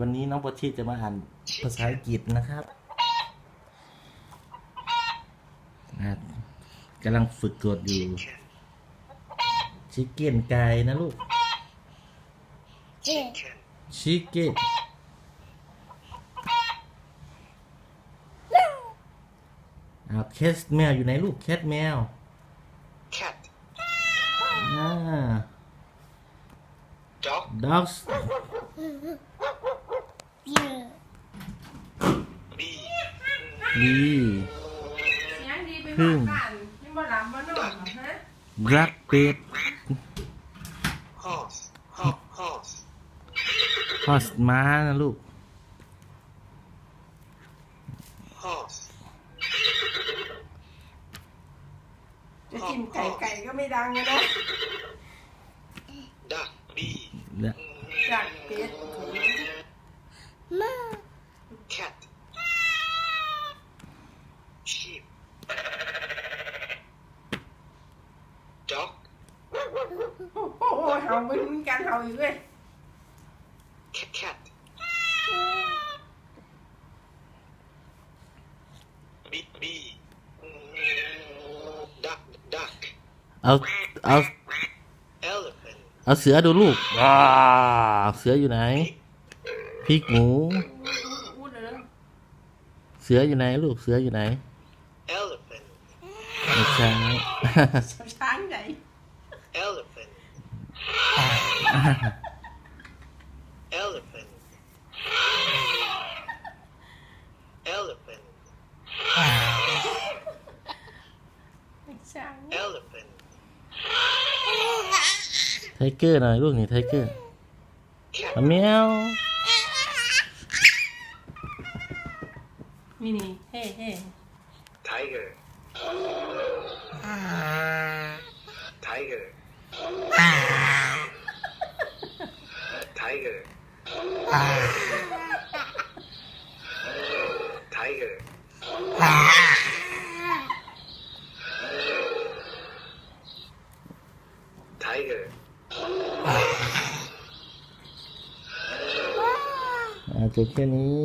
วันนี้น้องปอชีจะมาอ่านภาษาอังกฤษนะครับอะกำลังฝึกกดอยู่ ชิคเก้นไก่นะลูก chicken ชิคเก้นอ้าวแคทแมวอยู่ไหนลูกแคทแมว cat อ่า dog dogs bee ดียังดีไปพึ่หางกันยังบ่หลับบ่นอนหรอฮะรักเป็ด horse ho- horse ฮอสม้านะลูกจะกินไก่ไก่ก็ไม่ดังเลยนะ duck bee และจากเป็ด cat sheep dog โอ้โหเห่าไม่รู้กันเห่าอยู่เลย cat cat bee bee duck duck เอาเอา elephant เอาเสือดูลูกว้าเสืออยู่ไหน พริกหมูพูดเลยเสืออยู่ไหนลูกเสืออยู่ไหน elephant ไม่ใช่ ช้างใหญ่ elephant elephant elephant ช้าง elephant ไทเกอร์หน่อยลูกนี่ไทเกอร์ cat แมว นี่นี่เฮ้เฮ้ tiger tiger tiger tiger tiger อาจจะแค่นี้